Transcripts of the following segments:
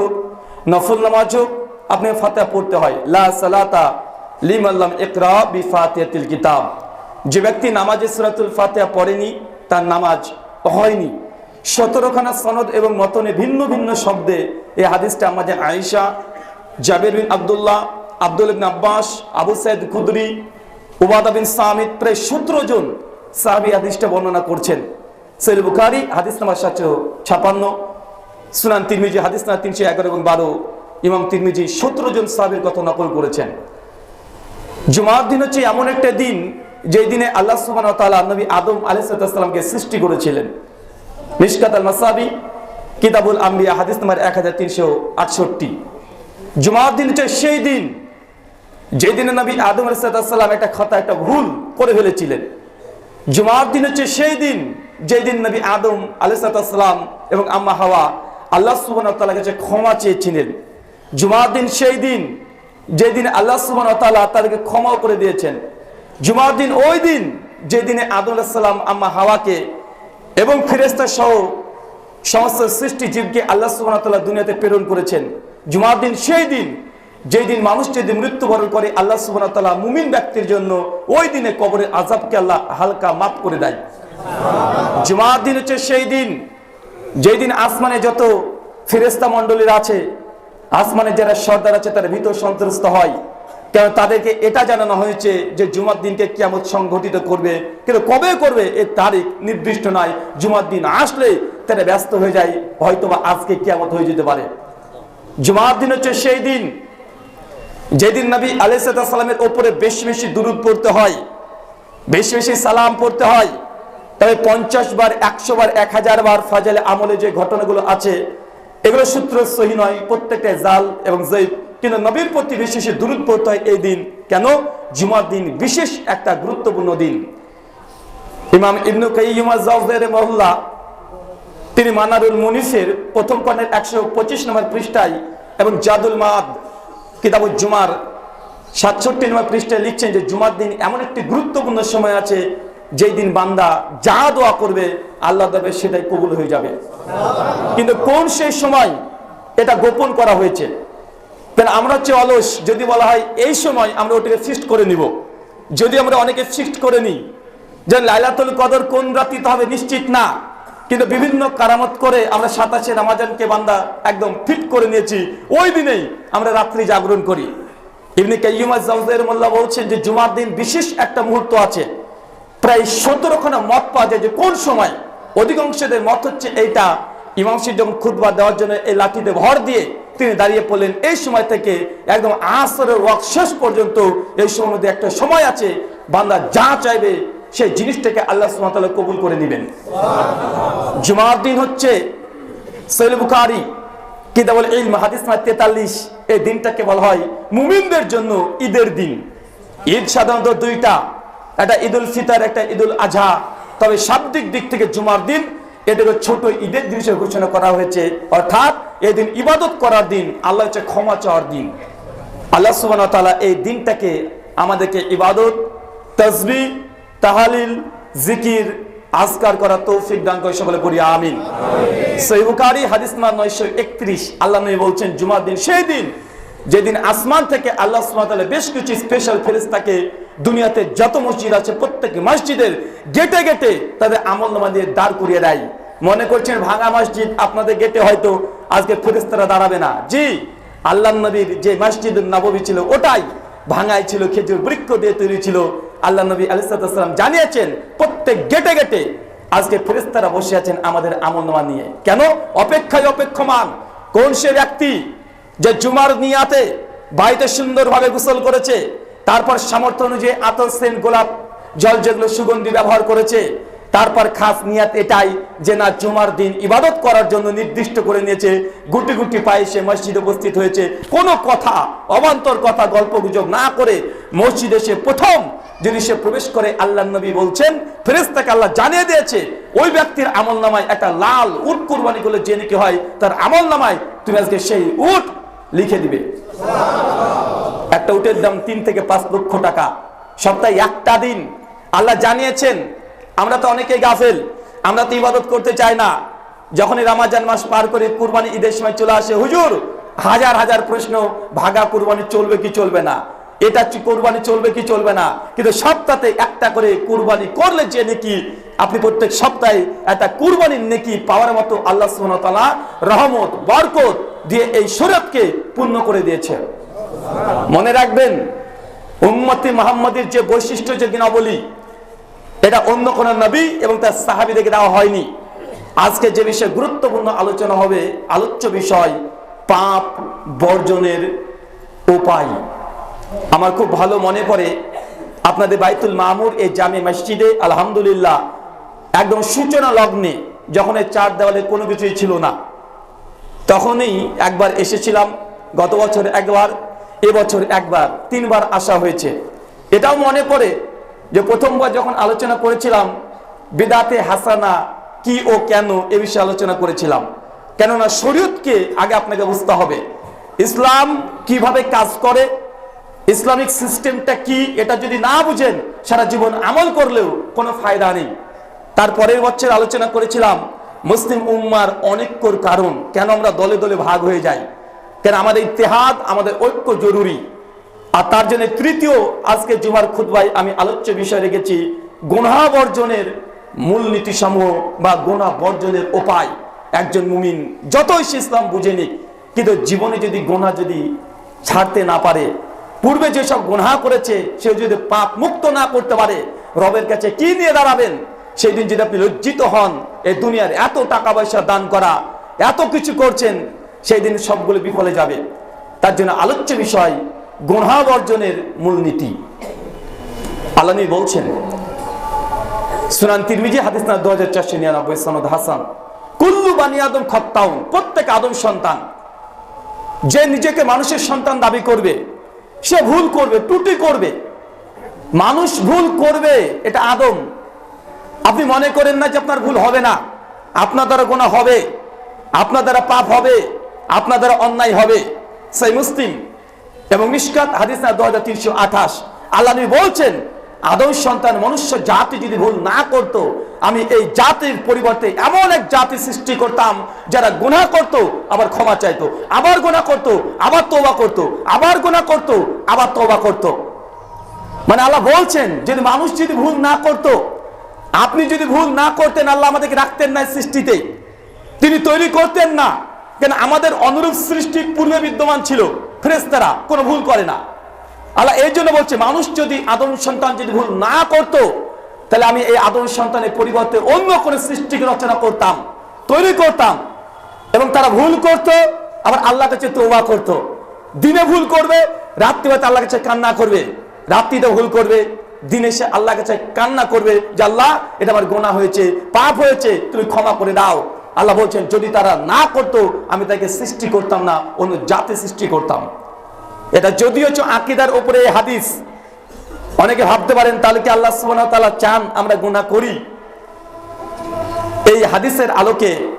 হোক নফল নামাজ হোক আপনি ফাতিহা পড়তে হয়। লা সালাতা লিমাল্লাম ইকরা বিফাতিহাতিল কিতাব। যে ব্যক্তি নামাজে সূরাতুল ফাতিহা পড়েনি, তার নামাজ হয়নি। সতেরোখানা সনদ এবং মতনে ভিন্ন ভিন্ন শব্দে এই হাদিসটা আমাদের আয়েশা, জাবির বিন আব্দুল্লাহ, আব্দুল ইবনে আব্বাস, আবু সাইদ খুদরি, উবাদা বিন সামিদ প্রায় সতেরো জন সাহাবি হাদিসটা বর্ণনা করছেন। সৈল বুখারি, হাদিস নাম্বার সাতশো ছাপান্ন। সুনান তিরমিজি, হাদিস না তিনশো এগারো এবং বারো। ইমাম তিরমিজি সতেরো জন সাহাবির কথা নকল করেছেন। জুমার দিন হচ্ছে এমন একটা দিন যেই দিনে আল্লাহ সুবান নবী আদম আলাইসালামকে সৃষ্টি করেছিলেন। মিশকাত আল মাসাবি, কিতাবুল আম্বিয়া, হাদিস নাম্বার এক হাজার তিনশো আটষট্টি। জুমার দিন হচ্ছে সেই দিন যেই দিনে নবী আদম আলাইসালাম একটা খাতা, একটা ভুল করে ফেলেছিলেন। জুমার দিন হচ্ছে সেই দিন যেই দিন নবী আদম আলাইসালাম এবং আম্মা হাওয়া আল্লাহ সুবান তাআলার কাছে ক্ষমা চেয়েছিলেন, জুমার দিন সেই দিন যেই দিন আল্লাহ সুবান তাআলা তাদেরকে ক্ষমাও করে দিয়েছেন, জুমার দিন ওই দিন যে দিনে আদম আলাইসাল্লাম আম্মা হাওয়াকে এবং ফিরেস্তা সহ সমস্ত সৃষ্টি জীবকে আল্লাহ সুবাহ তাআলা দুনিয়াতে প্রেরণ করেছেন, জুমার দিন সেই দিন যেই দিন মানুষ যদি মৃত্যুবরণ করে আল্লাহ সুবাহ তাআলা মুমিন ব্যক্তির জন্য ওই দিনে কবরের আজাবকে আল্লাহ হালকা মাফ করে দেয়। জুমার দিন হচ্ছে সেই দিন যেই দিন আসমানে যত ফেরেস্তা মণ্ডলীর আছে আসমানের যারা সর্দার আছে, তারা ভীত সন্ত্রস্ত হয়। কেন তাদেরকে এটা জানানো হয়েছে যে জুমার দিনকে কিয়ামত সংঘটিত করবে। কিন্তু কবে করবে এর তারিখ নির্দিষ্ট নয়। জুমার দিন আসলে তারা ব্যস্ত হয়ে যায়, হয়তোবা আজকে কিয়ামত হয়ে যেতে পারে। জুমার দিন হচ্ছে সেই দিন যেদিন নবী আলাইসালামের ওপরে বেশি বেশি দূরত পড়তে হয়, বেশি বেশি সালাম পড়তে হয়। তবে পঞ্চাশ বার, একশো বার, এক হাজার বার ফাজালে আমলে যে ঘটনাগুলো আছে, এগুলো সূত্র সহি নয়, প্রত্যেকটা জাল এবং জৈব। কিন্তু নবীর প্রতি বেশি বেশি দূরত পড়তে হয় এই দিন। কেন? জুমার দিন বিশেষ একটা গুরুত্বপূর্ণ দিন। ইমাম ইবনু জাওজের মহল্লা তিনি মানারুল মুনিফের প্রথম কর্ণের একশো পঁচিশ নম্বর পৃষ্ঠায় এবং জাদুল মাদ কিতাবুল জুমার সাতষট্টি নম্বর পৃষ্ঠায় লিখছেন যে জুমার দিন এমন একটি গুরুত্বপূর্ণ সময় আছে যেই দিন বান্দা যা দোয়া করবে, আল্লাহ দেবে, সেটাই কবুল হয়ে যাবে। কিন্তু কোন সেই সময় এটা গোপন করা হয়েছে? তাহলে আমরা হচ্ছে অলস, যদি বলা হয় এই সময় আমরা ওটাকে ফিক্সড করে নিব। যদি আমরা অনেকে ফিক্সড করে নিই, যে লাইলাতুল কদর কোন রাতিতে হবে নিশ্চিত না। কিন্তু বিভিন্ন কারামত করে আমরা সাতাশে রামাজানকে বান্দা একদম ফিট করে নিয়েছি। ওই দিনেই আমরা রাত্রি জাগরণ করি। ইবনে কাইয়ুমা জাউজের মোল্লা বলছেন যে জুমার দিন বিশেষ একটা মুহূর্ত আছে। প্রায় সতেরোখানা মত পাওয়া যায় যে কোন সময় অধিকাংশদের মত হচ্ছে এইটা ইমাম যখন খুদবা দেওয়ার জন্য এই লাঠিতে ভর দিয়ে তিনি দাঁড়িয়ে পড়লেন, এই সময় থেকে একদম আসরের ওয়াক শেষ পর্যন্ত এই সময়ের মধ্যে একটা সময় আছে, বান্দা যা চাইবে সেই জিনিসটাকে আল্লাহ সুমাতালা কবুল করে নেবেন। জুমার দিন হচ্ছে সৈল বুখারি, কিতাবুল ইলম, হাদিস না তেতাল্লিশ, এই দিনটাকে বলা হয় মুমিনদের জন্য ঈদের দিন। ঈদ সাধারণত দুইটা একটা ঈদুল ফিতর একটা ঈদুল আজহা। তবে শাব্দিক দিক থেকে জুমার দিন এটাকে ছোট ঈদের দিন হিসেবে ঘোষণা করা হয়েছে। অর্থাৎ এই দিন ইবাদত করার দিন আল্লাহ হচ্ছে ক্ষমা চাওয়ার দিন। আল্লাহ সুবান তাআলা এই দিনটাকে আমাদেরকে ইবাদত তসবি তাহালিল জিকির আজকার করা তৌফিক দান করে সকলে করি আমিন। সৈবুকারী হাদিস নাম্বার নয়শো একত্রিশ। আল্লাহ নবী বলছেন জুমার দিন সেই দিন যেদিন আসমান থেকে আল্লাহ সুবহানাহু বেশ কিছু স্পেশাল ফেরেশতাকে দুনিয়াতে যত মসজিদ আছে, প্রত্যেক মসজিদের গেটে গেটে তাদের আমল নামা দিয়ে দাঁড় করিয়ে দেয়। মনে করছেন, ভাঙা মসজিদ, আপনাদের গেটে হয়তো আজকে ফেরেশতারা দাঁড়াবে না। জি আল্লাহ নবীর যে মসজিদ নববী ছিল, ওটাই ভাঙাই ছিল, খেজুর বৃক্ষ দিয়ে তৈরি ছিল। আল্লাহ নবী আলিসাল্লাম জানিয়েছেন, প্রত্যেক গেটে গেটে আজকে ফেরেস্তারা বসে আছেন আমাদের আমল নামা নিয়ে। কেন? অপেক্ষায় অপেক্ষমান। কোন সে ব্যক্তি যে জুমার নিয়াতে বাড়িতে সুন্দরভাবে গোসল করেছে তারপর সামর্থ্য অনুযায়ী আতর সেন গোলাপ জল যেগুলো সুগন্ধি ব্যবহার করেছে, তারপর খাস নিয়াত এটাই যে না জুমার দিন ইবাদত করার জন্য নির্দিষ্ট করে নিয়েছে, গুটি গুটি পায়ে সে মসজিদে উপস্থিত হয়েছে। কোনো কথা, অবান্তর কথা, গল্প গুজব না করে মসজিদে সে প্রথম যদি সে প্রবেশ করে আল্লাহ নবী বলছেন ফেরেস্তাকে আল্লাহ জানিয়ে দিয়েছে, ওই ব্যক্তির আমল নামায় একটা লাল উট কুরবানি করলে যে নাকি হয়, তার আমল নামায় তুমি আজকে সেই উট লিখে দিবে। একটা উটের দাম তিন থেকে পাঁচ লক্ষ টাকা। সপ্তাহে একটা দিন। আল্লাহ জানিয়েছেন, আমরা তো অনেকেই গাফেল, আমরা তো ইবাদত করতে চাই না। যখনই রামাজান মাস পার করে কুরবানি ঈদের সময় চলে আসে, হুজুর, হাজার হাজার প্রশ্ন, ভাগা কুরবানি চলবে কি চলবে না? এটা কোরবানি চলবে কি চলবে না? কিন্তু সপ্তাহে একটা করে কুরবানি করলে যে নেকি, আপনি প্রত্যেক সপ্তাহে একটা কুরবানির নেকি পাওয়ার মতো আল্লাহ তাআলা রহমত, বরকত দিয়ে এই শরীয়তকে পূর্ণ করে দিয়েছে মনে রাখবেন, উম্মতি মোহাম্মদের যে বৈশিষ্ট্য, যে গুণাবলী এটা অন্য কোন নবী এবং তার সাহাবিদেরকে দেওয়া হয়নি। আজকে যে বিষয়ে গুরুত্বপূর্ণ আলোচনা হবে, আলোচ্য বিষয়, পাপ বর্জনের উপায়। আমার খুব ভালো মনে পড়ে, আপনাদের বাইতুল মামুর এই জামে মসজিদে, আলহামদুলিল্লাহ, একদম সূচনা লগ্নে, যখন এই চার দেওয়ালে কোনো কিছুই ছিল না, তখনই একবার এসেছিলাম, গত বছর একবার এবছর একবার, তিনবার আসা হয়েছে। এটাও মনে পড়ে যে প্রথমবার যখন আলোচনা করেছিলাম, বেদাতে হাসানা কি ও কেন এ বিষয়ে আলোচনা করেছিলাম। কেননা শরীয়তকে আগে আপনাকে বুঝতে হবে, ইসলাম কীভাবে কাজ করে, ইসলামিক সিস্টেমটা কি, এটা যদি না বুঝেন, সারা জীবন আমল করলেও কোনো ফায়দা নেই। তারপরের বছর আলোচনা করেছিলাম, মুসলিম উম্মার অনেকর কারণ, কেন আমরা দলে দলে ভাগ হয়ে যাই। কেন আমাদের ইতিহাদ, আমাদের ঐক্য জরুরি। আর তার জন্য তৃতীয় আজকে জুমার খুতবাই আমি আলোচ্য বিষয় রেখেছি, গোনা বর্জনের মূলনীতি সমূহ বা গোনা বর্জনের উপায়। একজন মুমিন যতই সে ইসলাম বুঝে নিক, কিন্তু জীবনে যদি গোনা যদি ছাড়তে না পারে, পূর্বে যেসব গোনা করেছে, সে যদি পাপ মুক্ত না করতে পারে, রবের কাছে কি নিয়ে দাঁড়াবেন? সেই দিন যদি আপনি লজ্জিত হন এই দুনিয়ার এত টাকা পয়সা দান করা, এত কিছু করছেন সেই দিন সবগুলো বিফলে যাবে। তার জন্য আলোচ্য বিষয় গুনাহ বর্জনের মূলনীতি আলামী বলছেন, সুনান তিরমিজি, হাদিস না দু হাজার চারশো নিরানব্বই, সনদ হাসান, কুল্লু বানি আদম খত্তাউন, প্রত্যেক আদম সন্তান। যে নিজেকে মানুষের সন্তান দাবি করবে, সে ভুল করবে ত্রুটি করবে। মানুষ ভুল করবে, এটা আদম। আপনি মনে করেন না যে আপনার ভুল হবে না। আপনার দ্বারা গোনা হবে, আপনার দ্বারা পাপ হবে। আপনার দ্বারা অন্যায় হবে। সেই মুসলিম এবং নিষ্কাত হাদিস না দু হাজার তিনশো আঠাশ। আল্লাহ বলছেন, আদম সন্তান, মনুষ্য জাতি যদি ভুল না করত, আমি এই জাতির পরিবর্তে এমন এক জাতি সৃষ্টি করতাম, যারা গুনাহ করত, আবার ক্ষমা চাইতো, আবার গুনাহ করত, আবার তোবা করত, আবার গুনাহ করত, আবার তোবা করত। মানে আল্লাহ বলছেন, যদি মানুষ যদি ভুল না করত, আপনি যদি ভুল না করতেন, আল্লাহ আমাদেরকে রাখতেন না সৃষ্টিতে। তিনি তৈরি করতেন না। কেন আমাদের অনুরূপ সৃষ্টি পূর্বে বিদ্যমান ছিল ফ্রেস্তারা কোনো ভুল করে না। আল্লাহ এই জন্য বলছে, মানুষ যদি আদম সন্তান যদি ভুল না করত, তাহলে আমি এই আদম সন্তানের পরিবর্তে অন্য কোনো সৃষ্টিকে রচনা করতাম, তৈরি করতাম, এবং তারা ভুল করত, আবার আল্লাহ কাছে তোবা করত। দিনে ভুল করবে রাত্রিবেলা আল্লাহ কাছে কান্না করবে। রাত্রিতে ভুল করবে, দিনে সে আল্লাহ কাছে কান্না করবে যে, আল্লাহ, এটা আমার গোনা হয়েছে, পাপ হয়েছে, তুমি ক্ষমা করে দাও। আল্লাহ বলছেন, যদি তারা না করতো, আমি তাকে সৃষ্টি করতাম না, অন্য জাতি সৃষ্টি করতাম। এটা যদিও আকিদার উপরে হাদিস। অনেকে ভাবতে পারেন, তাহলে কি আল্লাহ ওয়া চান আমরা গুনাহ করি? এই হাদিসের আলোকে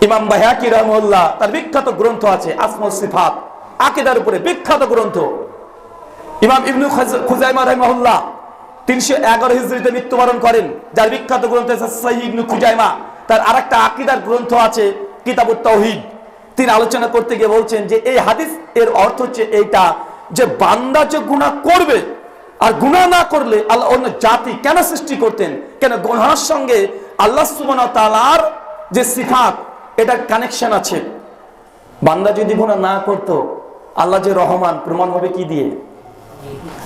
ইমাম বাহাকি রহমুল্লাহ তার বিখ্যাত গ্রন্থ আছে আসমল সিফাত, আকিদার উপরে বিখ্যাত গ্রন্থ। ইমাম ইবনু খাজ- খুজাইমা রহমুল্লাহ তিনশো এগারো হিজড়িতে মৃত্যুবরণ করেন, যার বিখ্যাত গ্রন্থ আছে সহি ইবনু খুজাইমা। তার আরেকটা আকিদার গ্রন্থ আছে, কিতাবুত তৌহিদ তিনি আলোচনা করতে গিয়ে বলছেন যে এই হাদিস, এর অর্থ হচ্ছে এইটা যে বান্দা যে গুনাহ করবে আর গুনাহ না করলে আল্লাহ অন্য জাতি কেন সৃষ্টি করতেন, কেন গুনার সঙ্গে আল্লাহ সুবহানাহু ওয়া তাআলার যে সিফাত, এটার কানেকশন আছে। বান্দা যদি গুনাহ না করতো, আল্লাহ যে রহমান, প্রমাণ হবে কি দিয়ে?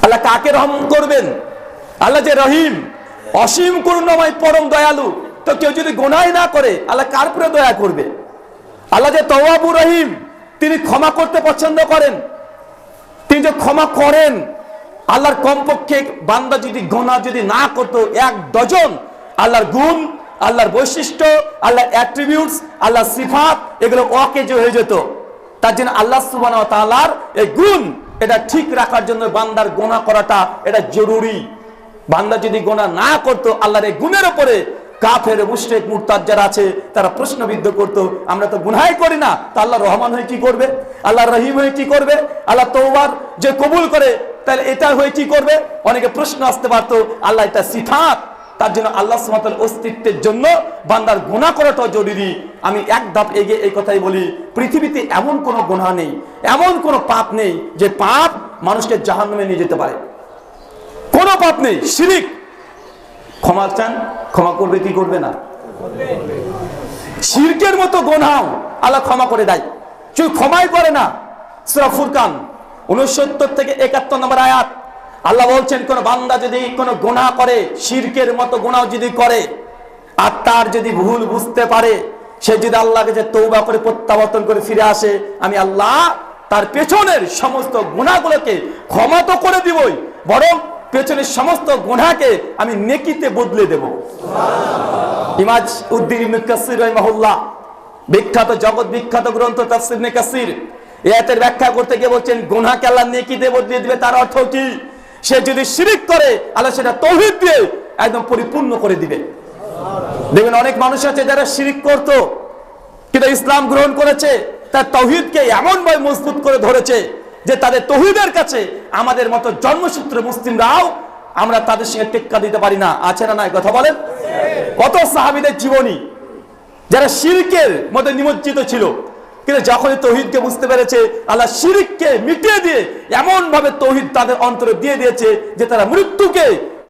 আল্লাহ কাকে রহম করবেন? আল্লাহ যে রহিম, অসীম করুণাময় পরম দয়ালু। তো কেউ যদি গোনাই না করে, আল্লাহ কার উপরে দয়া করবে? আল্লাহ যে তওয়াবু রহিম, তিনি ক্ষমা করতে পছন্দ করেন। তিনি যে ক্ষমা করেন, আল্লাহর কমপক্ষে বান্দা যদি গোনা যদি না করতো, এক ডজন আল্লাহর গুণ, আল্লাহর বৈশিষ্ট্য, আল্লাহর অ্যাট্রিবিউটস আল্লাহর সিফাত, এগুলো অকেজ হয়ে যেত। তার জন্য আল্লাহ সুবহানাহু ওয়া তাআলার এই গুণ, এটা ঠিক রাখার জন্য বান্দার গোনা করাটা এটা জরুরি। বান্দা যদি গোনা না করতো, আল্লাহর এই গুণের উপরে কাফের, মুশরিক, মুরতাদ যারা আছে, তারা প্রশ্নবিদ্ধ করতো, আমরা তো গুনাই করি না। তা আল্লাহ রহমান হয়ে কি করবে? আল্লাহ রহিম হয়ে কি করবে? আল্লাহ তওবার যে কবুল করে, তাহলে এটা হয়ে কি করবে? অনেকে প্রশ্ন আসতে পারতো, আল্লাহ এটা সিফাত, তার জন্য আল্লাহ সুমাতার অস্তিত্বের জন্য বান্দার গুণা করাটাও জরুরি। আমি এক ধাপ এগিয়ে এই কথাই বলি, পৃথিবীতে এমন কোনো গুণা নেই, এমন কোনো পাপ নেই যে পাপ মানুষকে জাহান্নামে নিয়ে যেতে পারে। কোনো পাপ নেই, শিরিক ক্ষমা চান, ক্ষমা করবে কি করবে না? শিরকের মতো গোনাও আল্লাহ ক্ষমা করে দেয়। শুধু ক্ষমাই করে না। সূরা ফুরকান উনসত্তর থেকে একাত্তর নম্বর আয়াত। আল্লাহ বলছেন, কোন বান্দা যদি কোনো গোনা করে, শিরকের মতো গোনাও যদি করে, আর তার যদি ভুল বুঝতে পারে, সে যদি আল্লাহকে যে তৌবা করে, প্রত্যাবর্তন করে ফিরে আসে, আমি আল্লাহ তার পেছনের সমস্ত গুণাগুলোকে ক্ষমা তো করে দিবই, বরং পেছনের সমস্ত গুণাকে আমি নেকিতে বদলে দেব। ইমাজ উদ্দিন ইবনে বিখ্যাত জগৎ, বিখ্যাত গ্রন্থ তাফসির কাসির, এই আয়াতের ব্যাখ্যা করতে গিয়ে বলছেন, গুনাহকে আল্লাহ নেকিতে বদলে দিবে, তার অর্থ কি? সে যদি শিরিক করে, আল্লাহ সেটা তৌহিদ দিয়ে একদম পরিপূর্ণ করে দিবে। দেখবেন অনেক মানুষ আছে যারা শিরিক করতো, কিন্তু ইসলাম গ্রহণ করেছে, তার তৌহিদকে এমন ভাবে মজবুত করে ধরেছে যে তাদের তহিদের কাছে আমাদের মতো জন্মসূত্র মুসলিমরাও আমরা তাদের সঙ্গে টেক্কা দিতে পারি না। আছে না নাই কথা বলেন? কত সাহাবিদের জীবনী যারা শিরকের মধ্যে নিমজ্জিত ছিল, কিন্তু যখনই তৌহিদকে বুঝতে পেরেছে, আল্লাহ শিরিককে মিটিয়ে দিয়ে এমন ভাবে তৌহিদ তাদের অন্তরে দিয়ে দিয়েছে যে তারা মৃত্যুকে